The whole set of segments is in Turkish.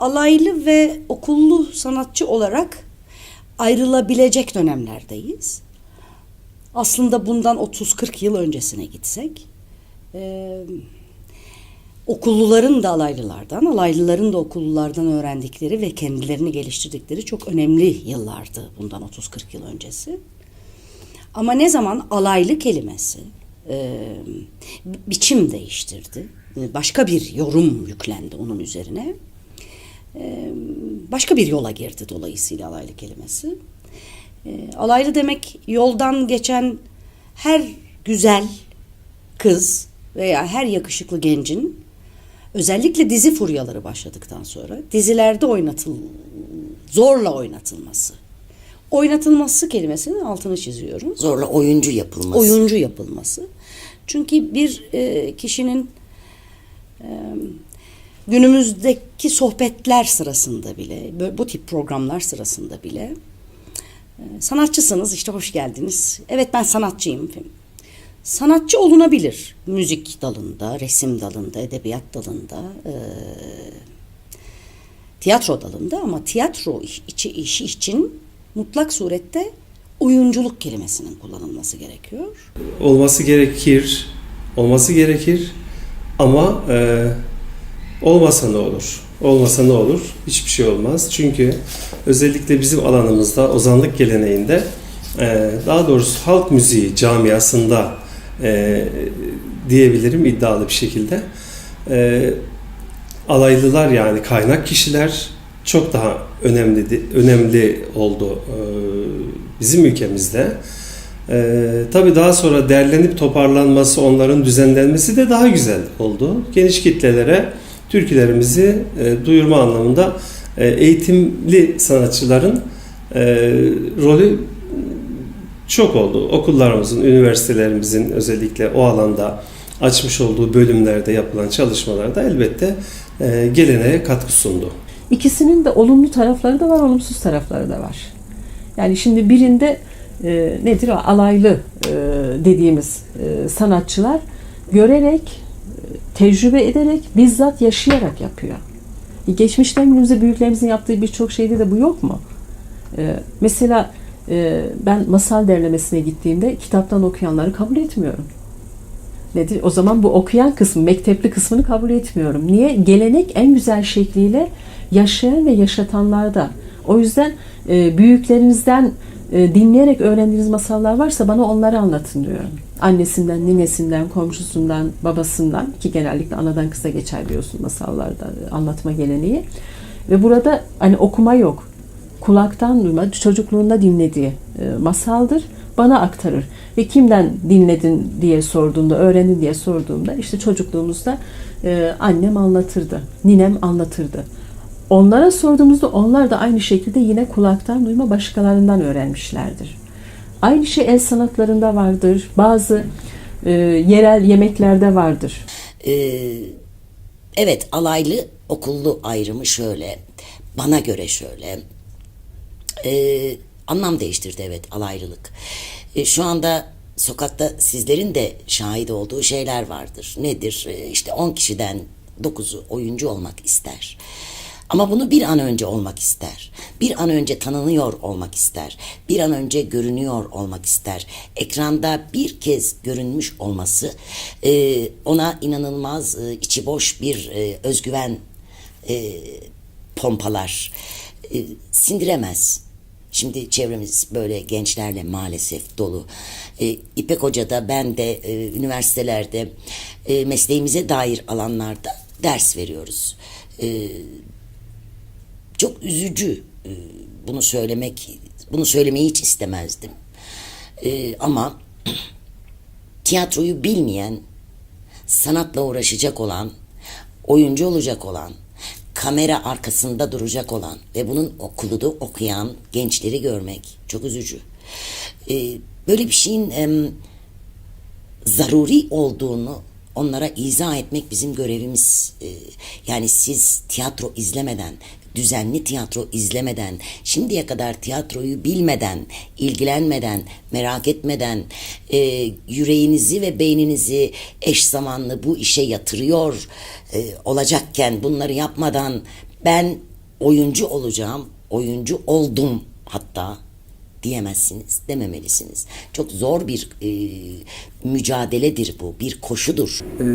alaylı ve okullu sanatçı olarak ayrılabilecek dönemlerdeyiz. Aslında bundan 30-40 yıl öncesine gitsek e, okulluların da alaylılardan, alaylıların da okullulardan öğrendikleri ve kendilerini geliştirdikleri çok önemli yıllardı bundan 30-40 yıl öncesi. Ama ne zaman alaylı kelimesi e, bi- biçim değiştirdi, başka bir yorum yüklendi onun üzerine, başka bir yola girdi dolayısıyla alaylı kelimesi. Alaylı demek yoldan geçen her güzel kız veya her yakışıklı gencin özellikle dizi furyaları başladıktan sonra dizilerde oynatıl zorla oynatılması. Oynatılması kelimesinin altını çiziyorum. Zorla oyuncu yapılması. Oyuncu yapılması. Çünkü bir e, kişinin e, günümüzdeki sohbetler sırasında bile, bu tip programlar sırasında bile e, sanatçısınız işte hoş geldiniz. Evet ben sanatçıyım. Sanatçı olunabilir. Müzik dalında, resim dalında, edebiyat dalında, e, tiyatro dalında ama tiyatro içi işi için mutlak surette oyunculuk kelimesinin kullanılması gerekiyor. olması gerekir, olması gerekir ama e, olmasa ne olur? Olmasa ne olur? Hiçbir şey olmaz. Çünkü özellikle bizim alanımızda ozanlık geleneğinde e, daha doğrusu halk müziği camiasında e, diyebilirim iddialı bir şekilde e, alaylılar yani kaynak kişiler çok daha önemli önemli oldu bizim ülkemizde. Ee, tabii daha sonra derlenip toparlanması, onların düzenlenmesi de daha güzel oldu. Geniş kitlelere türkülerimizi e, duyurma anlamında e, eğitimli sanatçıların e, rolü çok oldu. Okullarımızın, üniversitelerimizin özellikle o alanda açmış olduğu bölümlerde yapılan çalışmalarda elbette e, geleneğe katkı sundu. İkisinin de olumlu tarafları da var, olumsuz tarafları da var. Yani şimdi birinde e, nedir o alaylı e, dediğimiz e, sanatçılar görerek, tecrübe ederek, bizzat yaşayarak yapıyor. E, Geçmişten günümüze büyüklerimizin yaptığı birçok şeyde de bu yok mu? E, mesela e, ben masal derlemesine gittiğimde kitaptan okuyanları kabul etmiyorum. Nedir? O zaman bu okuyan kısmı, mektepli kısmını kabul etmiyorum. Niye? Gelenek en güzel şekliyle yaşayan ve yaşatanlarda. O yüzden büyüklerinizden dinleyerek öğrendiğiniz masallar varsa bana onları anlatın diyorum. Annesinden, ninesinden, komşusundan, babasından ki genellikle anadan kısa geçer biliyorsun masallarda e, anlatma geleneği. Ve burada hani okuma yok. Kulaktan duyma, çocukluğunda dinlediği e, masaldır. Bana aktarır. Ve kimden dinledin diye sorduğunda, öğrendin diye sorduğumda işte çocukluğumuzda e, annem anlatırdı, ninem anlatırdı. Onlara sorduğumuzda onlar da aynı şekilde yine kulaktan duyma başkalarından öğrenmişlerdir. Aynı şey el sanatlarında vardır. Bazı e, yerel yemeklerde vardır. Ee, evet alaylı okullu ayrımı şöyle. Bana göre şöyle. Ee, anlam değiştirdi evet alaylılık. Ee, şu anda sokakta sizlerin de şahit olduğu şeyler vardır. Nedir? Ee, işte 10 kişiden 9'u oyuncu olmak ister. Ama bunu bir an önce olmak ister. Bir an önce tanınıyor olmak ister. Bir an önce görünüyor olmak ister. Ekranda bir kez görünmüş olması e, ona inanılmaz e, içi boş bir e, özgüven e, pompalar. E, sindiremez. Şimdi çevremiz böyle gençlerle maalesef dolu. E, İpek Hoca'da ben de e, üniversitelerde e, mesleğimize dair alanlarda ders veriyoruz. E, çok üzücü e, bunu söylemek bunu söylemeyi hiç istemezdim E, ama tiyatroyu bilmeyen sanatla uğraşacak olan oyuncu olacak olan kamera arkasında duracak olan ve bunun okulu da okuyan gençleri görmek çok üzücü E, böyle bir şeyin zaruri olduğunu onlara izah etmek bizim görevimiz. Yani siz tiyatro izlemeden, düzenli tiyatro izlemeden, şimdiye kadar tiyatroyu bilmeden, ilgilenmeden, merak etmeden, e, yüreğinizi ve beyninizi eş zamanlı bu işe yatırıyor e, olacakken bunları yapmadan ben oyuncu olacağım, oyuncu oldum hatta diyemezsiniz, dememelisiniz. Çok zor bir e, mücadeledir bu, bir koşudur. e,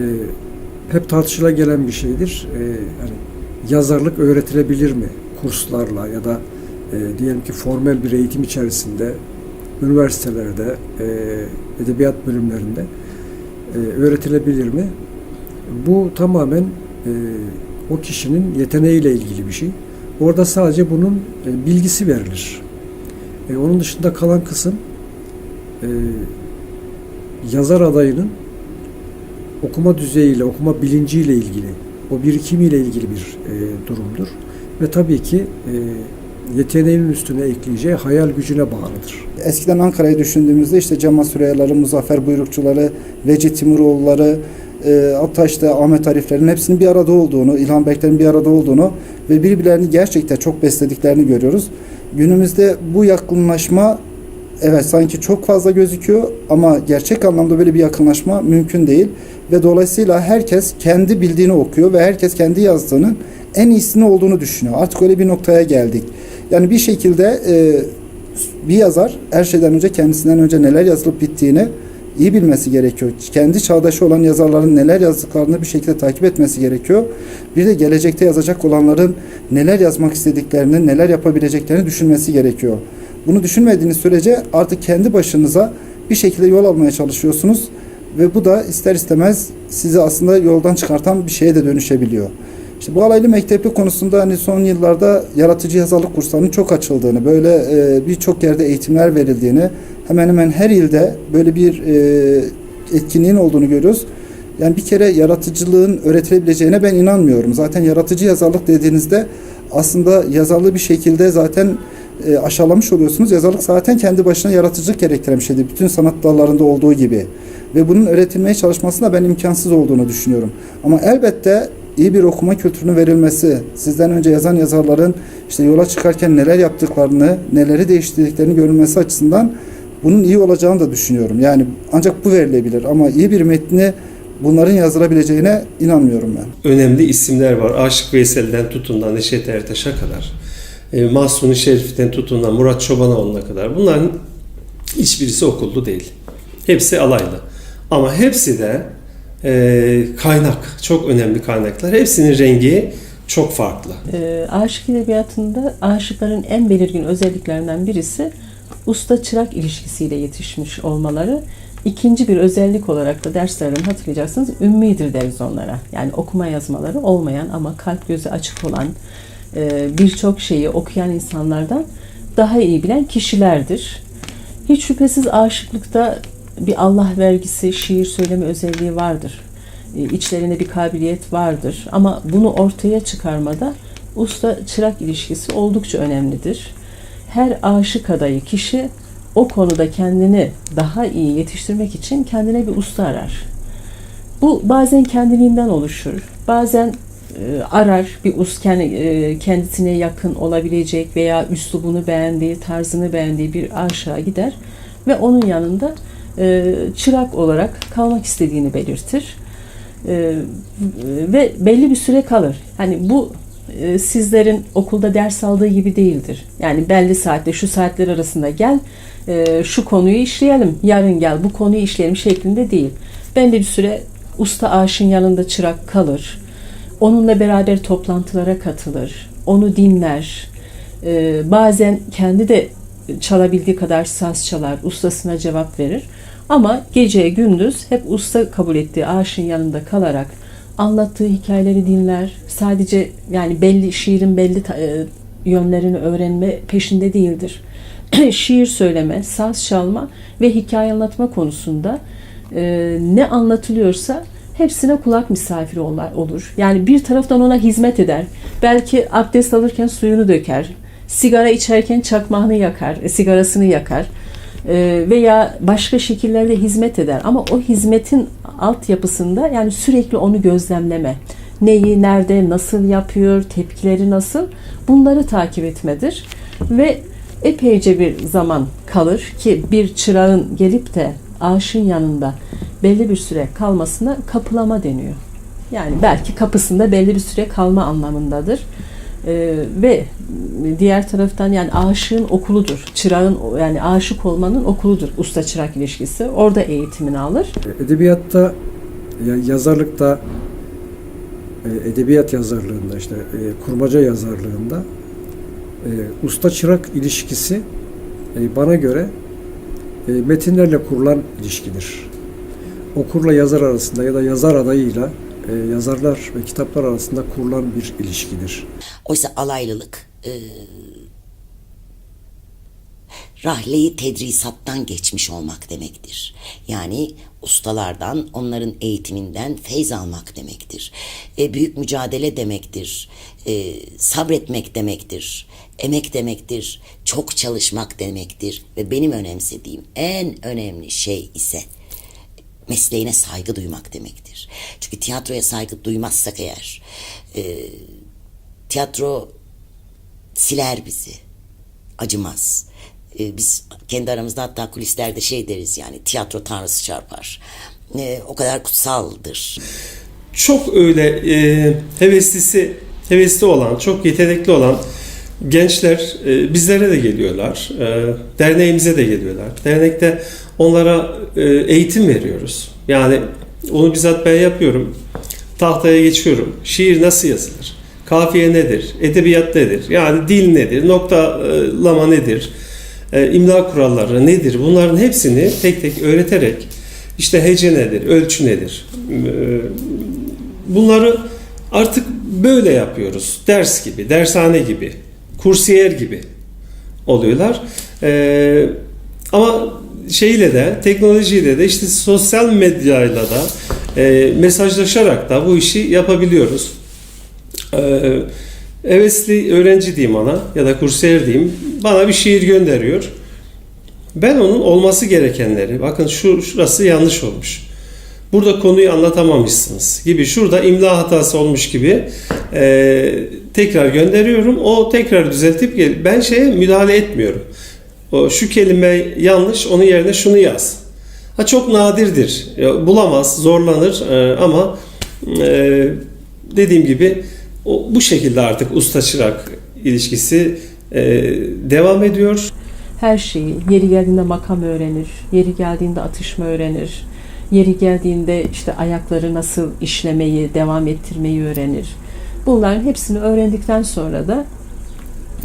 hep tartışıla gelen bir şeydir. E, hani yazarlık öğretilebilir mi? Kurslarla ya da e, diyelim ki formel bir eğitim içerisinde üniversitelerde, e, edebiyat bölümlerinde e, öğretilebilir mi? Bu tamamen e, o kişinin yeteneğiyle ilgili bir şey. Orada sadece bunun e, bilgisi verilir. E, onun dışında kalan kısım e, yazar adayının okuma düzeyiyle, okuma bilinciyle ilgili, o birikimiyle ilgili bir e, durumdur. Ve tabii ki e, yeteneğinin üstüne ekleyeceği hayal gücüne bağlıdır. Eskiden Ankara'yı düşündüğümüzde işte Cemal Süreyyaları, Muzaffer Buyrukçuları, Veci Timuroğulları, e, hatta işte Ahmet Ariflerin hepsinin bir arada olduğunu, İlhan Bekler'in bir arada olduğunu ve birbirlerini gerçekten çok beslediklerini görüyoruz. Günümüzde bu yakınlaşma evet sanki çok fazla gözüküyor ama gerçek anlamda böyle bir yakınlaşma mümkün değil ve dolayısıyla herkes kendi bildiğini okuyor ve herkes kendi yazdığının en iyisini olduğunu düşünüyor. Artık öyle bir noktaya geldik. Yani bir şekilde e, bir yazar her şeyden önce kendisinden önce neler yazılıp bittiğini iyi bilmesi gerekiyor. Kendi çağdaşı olan yazarların neler yazdıklarını bir şekilde takip etmesi gerekiyor. Bir de gelecekte yazacak olanların neler yazmak istediklerini, neler yapabileceklerini düşünmesi gerekiyor. Bunu düşünmediğiniz sürece artık kendi başınıza bir şekilde yol almaya çalışıyorsunuz ve bu da ister istemez sizi aslında yoldan çıkartan bir şeye de dönüşebiliyor. İşte bu alaylı mektepli konusunda hani son yıllarda yaratıcı yazarlık kurslarının çok açıldığını, böyle e, birçok yerde eğitimler verildiğini, hemen hemen her ilde böyle bir e, etkinliğin olduğunu görüyoruz. Yani bir kere yaratıcılığın öğretilebileceğine ben inanmıyorum. Zaten yaratıcı yazarlık dediğinizde aslında yazarlığı bir şekilde zaten e, aşağılamış oluyorsunuz. Yazarlık zaten kendi başına yaratıcılık gerektiren bir şeydir. Bütün sanat dallarında olduğu gibi. Ve bunun öğretilmeye çalışmasında ben imkansız olduğunu düşünüyorum. Ama elbette iyi bir okuma kültürünün verilmesi, sizden önce yazan yazarların işte yola çıkarken neler yaptıklarını, neleri değiştirdiklerini görülmesi açısından bunun iyi olacağını da düşünüyorum. Yani ancak bu verilebilir ama iyi bir metni bunların yazılabileceğine inanmıyorum ben. önemli isimler var. Aşık Veysel'den tutun da Neşet Ertaş'a kadar. E, Mahsuni Şerif'ten tutun da Murat Çobanoğlu'na kadar. Bunların hiçbirisi okullu değil. Hepsi alaylı. Ama hepsi de e, kaynak. Çok önemli kaynaklar. Hepsinin rengi çok farklı. E, aşık edebiyatında aşıkların en belirgin özelliklerinden birisi usta çırak ilişkisiyle yetişmiş olmaları. İkinci bir özellik olarak da derslerden hatırlayacaksınız ümmidir deriz onlara. Yani okuma yazmaları olmayan ama kalp gözü açık olan birçok şeyi okuyan insanlardan daha iyi bilen kişilerdir. Hiç şüphesiz aşıklıkta bir Allah vergisi, şiir söyleme özelliği vardır. E, İçlerinde bir kabiliyet vardır. Ama bunu ortaya çıkarmada usta çırak ilişkisi oldukça önemlidir. Her aşık adayı kişi o konuda kendini daha iyi yetiştirmek için kendine bir usta arar. Bu bazen kendiliğinden oluşur. Bazen e, arar bir us e, kendisine yakın olabilecek veya üslubunu beğendiği, tarzını beğendiği bir aşığa gider ve onun yanında e, çırak olarak kalmak istediğini belirtir. E, ve belli bir süre kalır. Hani bu e, sizlerin okulda ders aldığı gibi değildir. Yani belli saatte şu saatler arasında gel e, şu konuyu işleyelim. Yarın gel bu konuyu işleyelim şeklinde değil. Belli bir süre usta aşın yanında çırak kalır. Onunla beraber toplantılara katılır. Onu dinler. E, bazen kendi de çalabildiği kadar saz çalar. Ustasına cevap verir. Ama gece gündüz hep usta kabul ettiği aşın yanında kalarak anlattığı hikayeleri dinler. Sadece yani belli şiirin belli e, yönlerini öğrenme peşinde değildir. Şiir söyleme, saz çalma ve hikaye anlatma konusunda e, ne anlatılıyorsa hepsine kulak misafiri olur. Yani bir taraftan ona hizmet eder. Belki abdest alırken suyunu döker. Sigara içerken çakmağını yakar, e, sigarasını yakar. E, veya başka şekillerde hizmet eder. Ama o hizmetin altyapısında yani sürekli onu gözlemleme. Neyi, nerede, nasıl yapıyor, tepkileri nasıl bunları takip etmedir. Ve epeyce bir zaman kalır ki bir çırağın gelip de aşın yanında belli bir süre kalmasına kapılama deniyor. Yani belki kapısında belli bir süre kalma anlamındadır. Ee, ve diğer taraftan yani aşığın okuludur. Çırağın yani aşık olmanın okuludur usta çırak ilişkisi. Orada eğitimini alır. Edebiyatta, ya- yazarlıkta, e, edebiyat yazarlığında işte e, kurmaca yazarlığında e, usta çırak ilişkisi e, bana göre e, metinlerle kurulan ilişkidir. Okurla yazar arasında ya da yazar adayıyla e, yazarlar ve kitaplar arasında kurulan bir ilişkidir. Oysa alaylılık e, rahleyi tedrisattan geçmiş olmak demektir. Yani ustalardan, onların eğitiminden feyz almak demektir. E, büyük mücadele demektir. E, sabretmek demektir. Emek demektir. Çok çalışmak demektir. Ve benim önemsediğim en önemli şey ise mesleğine saygı duymak demektir. Çünkü tiyatroya saygı duymazsak eğer e, tiyatro siler bizi. Acımaz. Ee, biz kendi aramızda hatta kulislerde şey deriz yani tiyatro tanrısı çarpar. Ee, o kadar kutsaldır. çok öyle e, heveslisi hevesli olan, çok yetenekli olan gençler e, bizlere de geliyorlar. E, derneğimize de geliyorlar. Dernekte onlara e, eğitim veriyoruz. Yani onu bizzat ben yapıyorum. Tahtaya geçiyorum. Şiir nasıl yazılır? Kafiye nedir? Edebiyat nedir? Yani dil nedir? Noktalama nedir? E, imla kuralları nedir? Bunların hepsini tek tek öğreterek işte hece nedir? Ölçü nedir? E, bunları artık böyle yapıyoruz. Ders gibi, dershane gibi, kursiyer gibi oluyorlar. Ee, ama şeyle de, teknolojiyle de işte sosyal medyayla da e, mesajlaşarak da bu işi yapabiliyoruz. Ee, hevesli öğrenci diyeyim ona ya da kursiyer diyeyim bana bir şiir gönderiyor. Ben onun olması gerekenleri, bakın şu şurası yanlış olmuş. Burada konuyu anlatamamışsınız gibi, şurada imla hatası olmuş gibi e, tekrar gönderiyorum. O tekrar düzeltip gel. Ben şeye müdahale etmiyorum. O şu kelime yanlış, onun yerine şunu yaz. Ha çok nadirdir. Bulamaz, zorlanır e, ama e, dediğim gibi o, bu şekilde artık usta çırak ilişkisi e, devam ediyor. her şeyi yeri geldiğinde makam öğrenir, yeri geldiğinde atışma öğrenir, yeri geldiğinde işte ayakları nasıl işlemeyi, devam ettirmeyi öğrenir. Bunların hepsini öğrendikten sonra da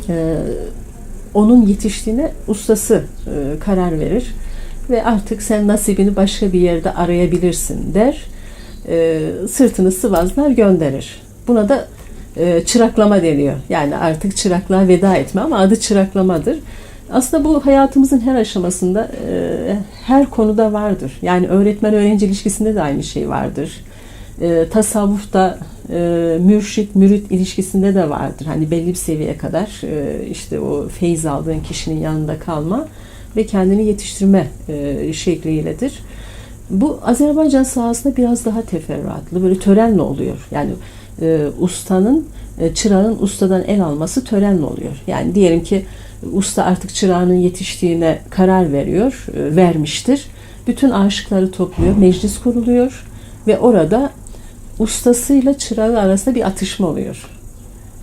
e, onun yetiştiğine ustası e, karar verir ve artık sen nasibini başka bir yerde arayabilirsin der. E, sırtını sıvazlar gönderir. Buna da e, çıraklama deniyor. Yani artık çıraklığa veda etme ama adı çıraklamadır. Aslında bu hayatımızın her aşamasında e, her konuda vardır. Yani öğretmen öğrenci ilişkisinde de aynı şey vardır. E, tasavvufta e, mürşit mürit ilişkisinde de vardır. Hani belli bir seviyeye kadar e, işte o feyiz aldığın kişinin yanında kalma ve kendini yetiştirme e, şekliyledir. Bu Azerbaycan sahasında biraz daha teferruatlı, böyle törenle oluyor. Yani e, ustanın, e, çırağın ustadan el alması törenle oluyor. Yani diyelim ki usta artık çırağının yetiştiğine karar veriyor, e, vermiştir. Bütün aşıkları topluyor, meclis kuruluyor ve orada ustasıyla çırağı arasında bir atışma oluyor.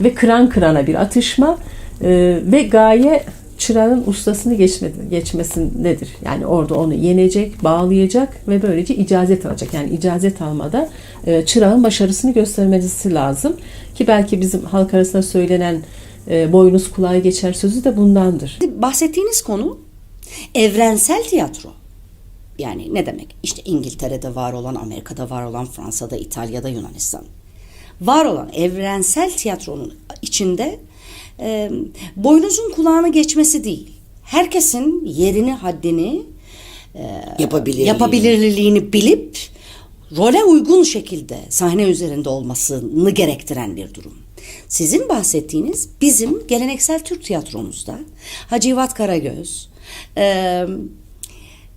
Ve kıran kırana bir atışma e, ve gaye çırağın ustasını geçme, geçmesindedir. Yani orada onu yenecek, bağlayacak ve böylece icazet alacak. Yani icazet almada e, çırağın başarısını göstermesi lazım. Ki belki bizim halk arasında söylenen e, boynuz kulağa geçer sözü de bundandır. Bahsettiğiniz konu evrensel tiyatro. Yani ne demek? İşte İngiltere'de var olan, Amerika'da var olan, Fransa'da, İtalya'da, Yunanistan. Var olan evrensel tiyatronun içinde e, boynuzun kulağına geçmesi değil. Herkesin yerini, haddini, Yapabilirliğini. yapabilirliğini bilip role uygun şekilde sahne üzerinde olmasını gerektiren bir durum. Sizin bahsettiğiniz bizim geleneksel Türk tiyatromuzda Hacivat Karagöz, e,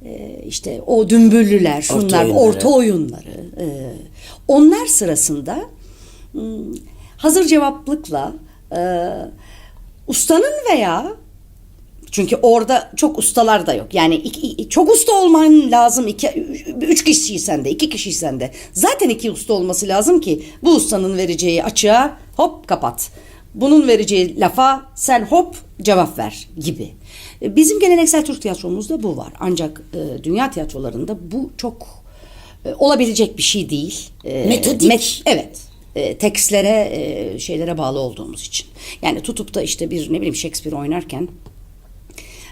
e, işte o dümbüllüler, şunlar, oyunları. orta oyunları, e, onlar sırasında hazır cevaplıkla e, ustanın veya çünkü orada çok ustalar da yok. Yani iki, çok usta olman lazım. İki, üç kişiysen de, iki kişiysen de. Zaten iki usta olması lazım ki bu ustanın vereceği açığa hop kapat. bunun vereceği lafa sen hop cevap ver gibi. Bizim geleneksel Türk tiyatromuzda bu var. Ancak e, dünya tiyatrolarında bu çok e, olabilecek bir şey değil. E, Metodik. evet. E, tekstlere, e, şeylere bağlı olduğumuz için. Yani tutup da işte bir ne bileyim Shakespeare oynarken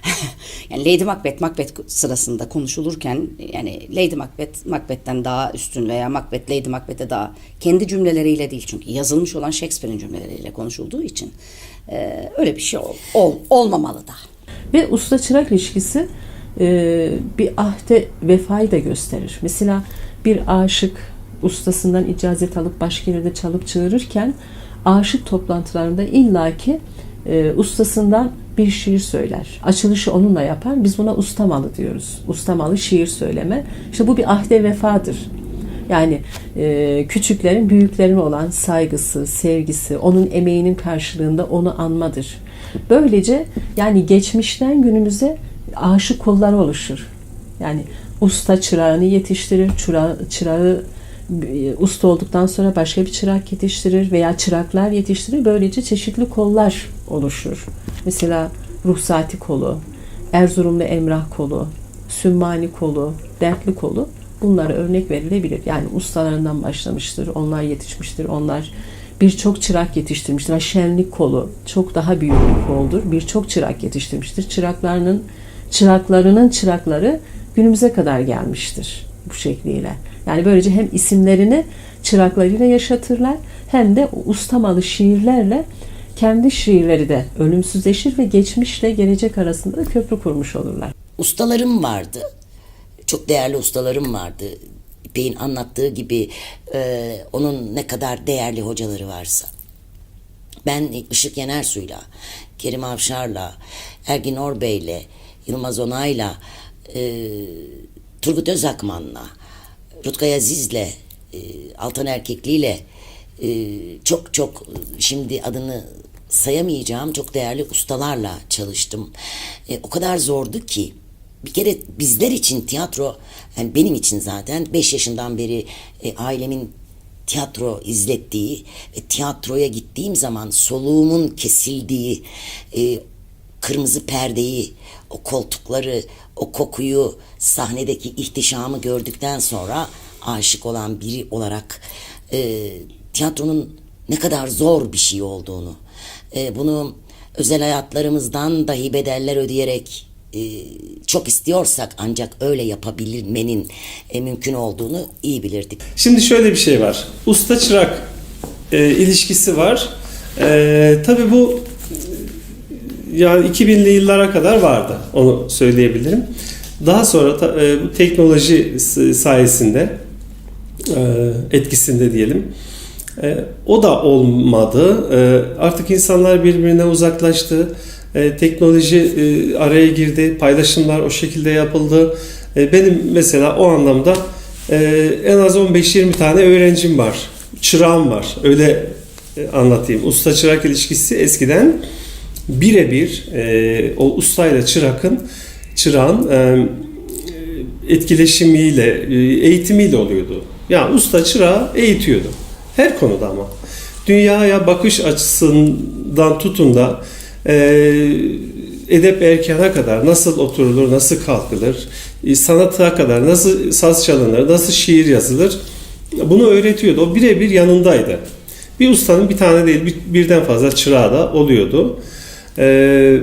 yani Lady Macbeth Macbeth sırasında konuşulurken yani Lady Macbeth Macbeth'ten daha üstün veya Macbeth Lady Macbeth'e daha kendi cümleleriyle değil çünkü yazılmış olan Shakespeare'in cümleleriyle konuşulduğu için e, öyle bir şey ol, ol- olmamalı da. Ve usta çırak ilişkisi e, bir ahde vefayı da gösterir. Mesela bir aşık ustasından icazet alıp başka yerde çalıp çığırırken aşık toplantılarında illaki e, ustasından bir şiir söyler. Açılışı onunla yapar. Biz buna ustamalı diyoruz. Ustamalı şiir söyleme. İşte bu bir ahde vefadır. Yani e, küçüklerin büyüklerine olan saygısı, sevgisi, onun emeğinin karşılığında onu anmadır. Böylece yani geçmişten günümüze aşık kolları oluşur. Yani usta çırağını yetiştirir, çırağı, çırağı usta olduktan sonra başka bir çırak yetiştirir veya çıraklar yetiştirir. Böylece çeşitli kollar oluşur. Mesela ruhsati kolu, Erzurumlu Emrah kolu, Sümmani kolu, Dertli kolu bunlara örnek verilebilir. Yani ustalarından başlamıştır, onlar yetişmiştir, onlar birçok çırak yetiştirmiştir. Ha, Şenlik kolu çok daha büyük bir koldur. Birçok çırak yetiştirmiştir. Çıraklarının çıraklarının çırakları günümüze kadar gelmiştir bu şekliyle. Yani böylece hem isimlerini çıraklarıyla yaşatırlar hem de ustamalı şiirlerle kendi şiirleri de ölümsüzleşir ve geçmişle gelecek arasında da köprü kurmuş olurlar. ustalarım vardı. Çok değerli ustalarım vardı. İpek'in anlattığı gibi e, onun ne kadar değerli hocaları varsa. Ben Işık Yenersu'yla, Kerim Avşar'la, Ergin Orbey'le, Yılmaz Onay'la, e, Turgut Özakman'la, Rutkay Aziz'le, e, Altan Erkekli'yle e, çok çok şimdi adını sayamayacağım çok değerli ustalarla çalıştım. E, o kadar zordu ki bir kere bizler için tiyatro yani benim için zaten 5 yaşından beri e, ailemin tiyatro izlettiği ve tiyatroya gittiğim zaman soluğumun kesildiği e, kırmızı perdeyi, o koltukları, o kokuyu, sahnedeki ihtişamı gördükten sonra aşık olan biri olarak e, tiyatronun ne kadar zor bir şey olduğunu, e, bunu özel hayatlarımızdan dahi bedeller ödeyerek e, çok istiyorsak ancak öyle yapabilmenin e, mümkün olduğunu iyi bilirdik. Şimdi şöyle bir şey var. Usta çırak e, ilişkisi var. E, tabii bu yani 2000'li yıllara kadar vardı. Onu söyleyebilirim. Daha sonra e, bu teknoloji sayesinde e, etkisinde diyelim. E, o da olmadı. Artık insanlar birbirine uzaklaştı. Teknoloji araya girdi. Paylaşımlar o şekilde yapıldı. Benim mesela o anlamda en az 15-20 tane öğrencim var. Çırağım var. Öyle anlatayım. Usta çırak ilişkisi eskiden birebir e, o ustayla çırakın çırağın e, etkileşimiyle, e, eğitimiyle oluyordu. Yani usta çırağı eğitiyordu. Her konuda ama. Dünyaya bakış açısından tutun da e, edep erkana kadar nasıl oturulur, nasıl kalkılır, e, sanata kadar nasıl saz çalınır, nasıl şiir yazılır bunu öğretiyordu. O birebir yanındaydı. Bir ustanın bir tane değil bir- birden fazla çırağı da oluyordu. Ee,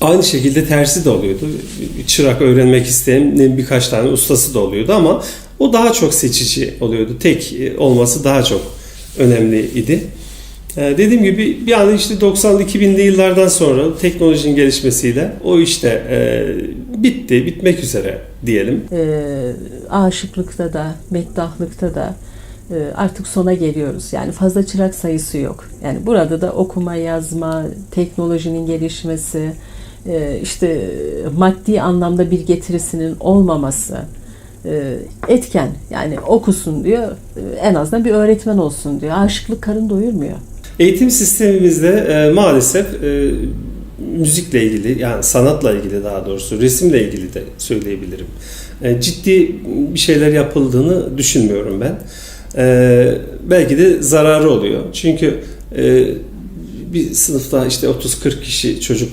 aynı şekilde tersi de oluyordu. Çırak öğrenmek isteyen birkaç tane ustası da oluyordu ama o daha çok seçici oluyordu. Tek e, olması daha çok önemli idi. Ee, dediğim gibi bir an işte 90'lı 2000'li yıllardan sonra teknolojinin gelişmesiyle o işte e, bitti, bitmek üzere diyelim. e, aşıklıkta da, meddahlıkta da artık sona geliyoruz. Yani fazla çırak sayısı yok. Yani burada da okuma, yazma, teknolojinin gelişmesi, e, işte maddi anlamda bir getirisinin olmaması e, etken. Yani okusun diyor, e, en azından bir öğretmen olsun diyor. Aşıklık karın doyurmuyor. Eğitim sistemimizde maalesef müzikle ilgili yani sanatla ilgili daha doğrusu resimle ilgili de söyleyebilirim. Ciddi bir şeyler yapıldığını düşünmüyorum ben. E, belki de zararı oluyor. Çünkü e, bir sınıfta işte 30-40 kişi çocuk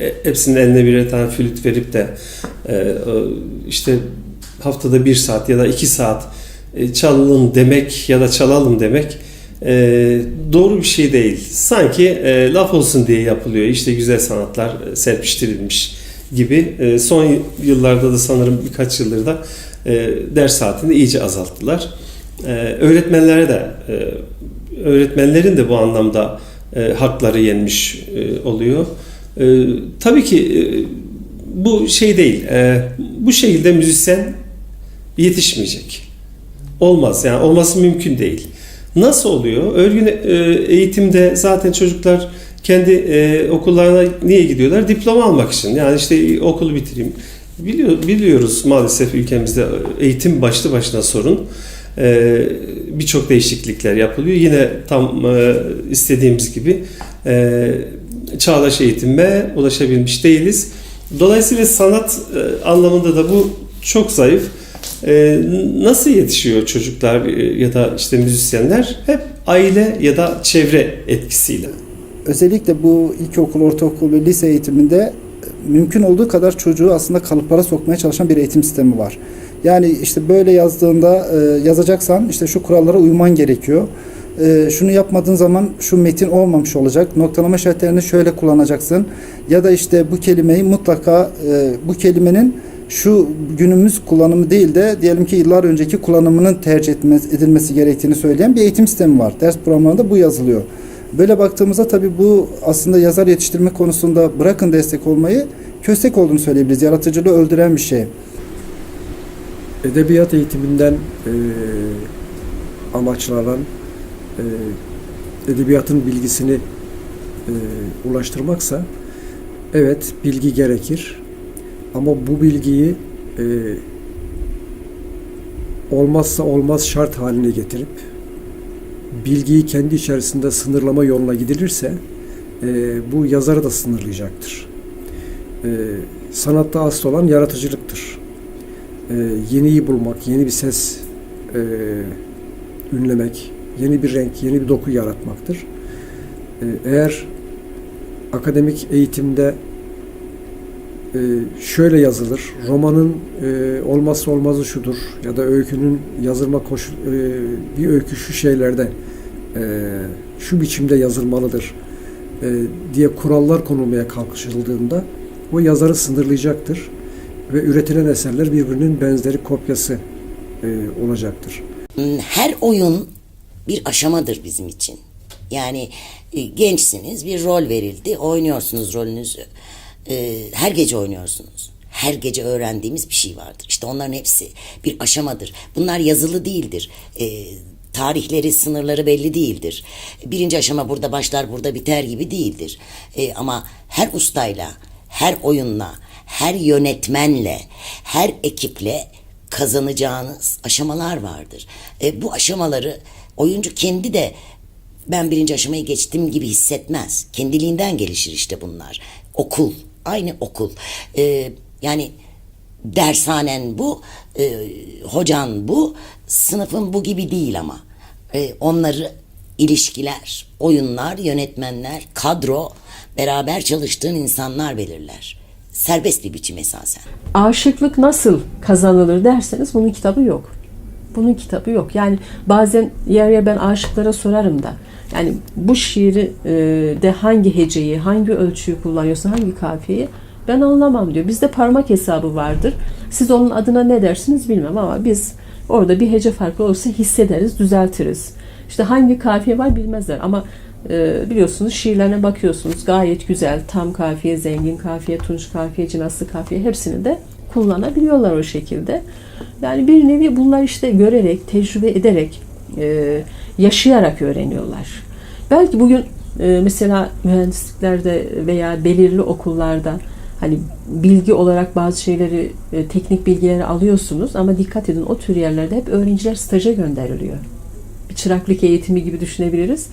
e, hepsinin eline birer tane flüt verip de e, işte haftada bir saat ya da iki saat e, çalalım demek ya da çalalım demek e, doğru bir şey değil. Sanki e, laf olsun diye yapılıyor. İşte güzel sanatlar e, serpiştirilmiş gibi. E, son yıllarda da sanırım birkaç yıldır da e, ders saatini iyice azalttılar. E, öğretmenlere de e, öğretmenlerin de bu anlamda e, hakları yenmiş e, oluyor. Tabii ki bu şey değil. Bu şekilde müzisyen yetişmeyecek. Olmaz yani olması mümkün değil. Nasıl oluyor? Örgün eğitimde zaten çocuklar kendi okullarına niye gidiyorlar? Diploma almak için. Yani işte okulu bitireyim. Biliyor, biliyoruz maalesef ülkemizde eğitim başlı başına sorun. E, Birçok değişiklikler yapılıyor. Yine tam e, istediğimiz gibi e, çağdaş eğitime ulaşabilmiş değiliz. Dolayısıyla sanat e, anlamında da bu çok zayıf. Nasıl yetişiyor çocuklar ya da işte müzisyenler? Hep aile ya da çevre etkisiyle. Özellikle bu ilkokul, ortaokul ve lise eğitiminde mümkün olduğu kadar çocuğu aslında kalıplara sokmaya çalışan bir eğitim sistemi var. Yani işte böyle yazdığında e, yazacaksan işte şu kurallara uyman gerekiyor. E, şunu yapmadığın zaman şu metin olmamış olacak. Noktalama işaretlerini şöyle kullanacaksın. Ya da işte bu kelimeyi mutlaka e, bu kelimenin şu günümüz kullanımı değil de diyelim ki yıllar önceki kullanımının tercih edilmesi gerektiğini söyleyen bir eğitim sistemi var. Ders programlarında bu yazılıyor. Böyle baktığımızda tabii bu aslında yazar yetiştirme konusunda bırakın destek olmayı köstek olduğunu söyleyebiliriz. Yaratıcılığı öldüren bir şey. Edebiyat eğitiminden e, amaçlanan e, edebiyatın bilgisini e, ulaştırmaksa evet bilgi gerekir ama bu bilgiyi e, olmazsa olmaz şart haline getirip bilgiyi kendi içerisinde sınırlama yoluna gidilirse e, bu yazarı da sınırlayacaktır. E, sanatta asıl olan yaratıcılıktır e, yeniyi bulmak, yeni bir ses e, ünlemek, yeni bir renk, yeni bir doku yaratmaktır. E, eğer akademik eğitimde e, şöyle yazılır, romanın e, olmazsa olmazı şudur ya da öykünün yazılma koşul, e, bir öykü şu şeylerde e, şu biçimde yazılmalıdır e, diye kurallar konulmaya kalkışıldığında o yazarı sınırlayacaktır ve üretilen eserler birbirinin benzeri kopyası e, olacaktır. Her oyun bir aşamadır bizim için. Yani e, gençsiniz, bir rol verildi, oynuyorsunuz rolünüzü. E, her gece oynuyorsunuz. Her gece öğrendiğimiz bir şey vardır. İşte onların hepsi bir aşamadır. Bunlar yazılı değildir. Tarihleri, sınırları belli değildir. Birinci aşama burada başlar, burada biter gibi değildir. Ama her ustayla, her oyunla, her yönetmenle, her ekiple kazanacağınız aşamalar vardır. E, bu aşamaları oyuncu kendi de ben birinci aşamayı geçtim gibi hissetmez. Kendiliğinden gelişir işte bunlar. Okul, aynı okul. E, yani dershanen bu, e, hocan bu, sınıfın bu gibi değil ama. E, onları ilişkiler, oyunlar, yönetmenler, kadro, beraber çalıştığın insanlar belirler. Serbest bir biçim esasen. aşıklık nasıl kazanılır derseniz bunun kitabı yok. Bunun kitabı yok. Yani bazen yer yer ben aşıklara sorarım da. Yani bu şiiri e, de hangi heceyi, hangi ölçüyü kullanıyorsun, hangi kafiyeyi ben anlamam diyor. Bizde parmak hesabı vardır. Siz onun adına ne dersiniz bilmem ama biz orada bir hece farkı olursa hissederiz, düzeltiriz. İşte hangi kafiye var bilmezler ama e, biliyorsunuz şiirlerine bakıyorsunuz gayet güzel tam kafiye, zengin kafiye, tunç kafiye, cinaslı kafiye hepsini de kullanabiliyorlar o şekilde. Yani bir nevi bunlar işte görerek, tecrübe ederek, e, yaşayarak öğreniyorlar. Belki bugün e, mesela mühendisliklerde veya belirli okullarda hani bilgi olarak bazı şeyleri, e, teknik bilgileri alıyorsunuz ama dikkat edin o tür yerlerde hep öğrenciler staja gönderiliyor bir çıraklık eğitimi gibi düşünebiliriz.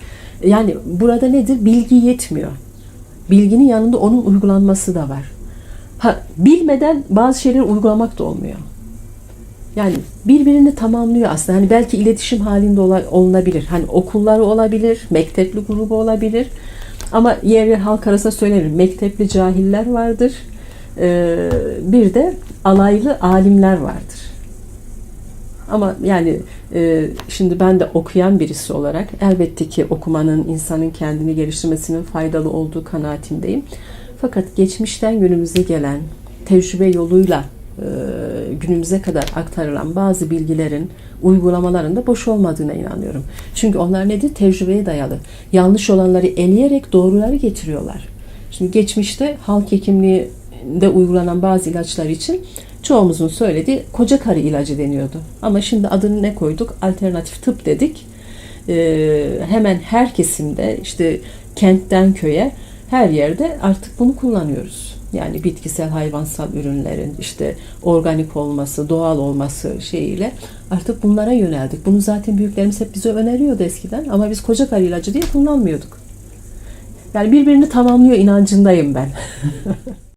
Yani burada nedir? Bilgi yetmiyor. Bilginin yanında onun uygulanması da var. Ha, bilmeden bazı şeyleri uygulamak da olmuyor. Yani birbirini tamamlıyor aslında. Hani belki iletişim halinde olunabilir. Hani okulları olabilir, mektepli grubu olabilir. Ama yeri halk arasında söylenir. Mektepli cahiller vardır. Ee, bir de alaylı alimler vardır. Ama yani e, şimdi ben de okuyan birisi olarak elbette ki okumanın insanın kendini geliştirmesinin faydalı olduğu kanaatindeyim. Fakat geçmişten günümüze gelen tecrübe yoluyla e, günümüze kadar aktarılan bazı bilgilerin uygulamaların da boş olmadığına inanıyorum. Çünkü onlar nedir? Tecrübeye dayalı. Yanlış olanları eleyerek doğruları getiriyorlar. Şimdi geçmişte halk hekimliğinde uygulanan bazı ilaçlar için çoğumuzun söylediği koca karı ilacı deniyordu. Ama şimdi adını ne koyduk? Alternatif tıp dedik. Ee, hemen her kesimde işte kentten köye her yerde artık bunu kullanıyoruz. Yani bitkisel hayvansal ürünlerin işte organik olması, doğal olması şeyiyle artık bunlara yöneldik. Bunu zaten büyüklerimiz hep bize öneriyordu eskiden ama biz koca karı ilacı diye kullanmıyorduk. Yani birbirini tamamlıyor inancındayım ben.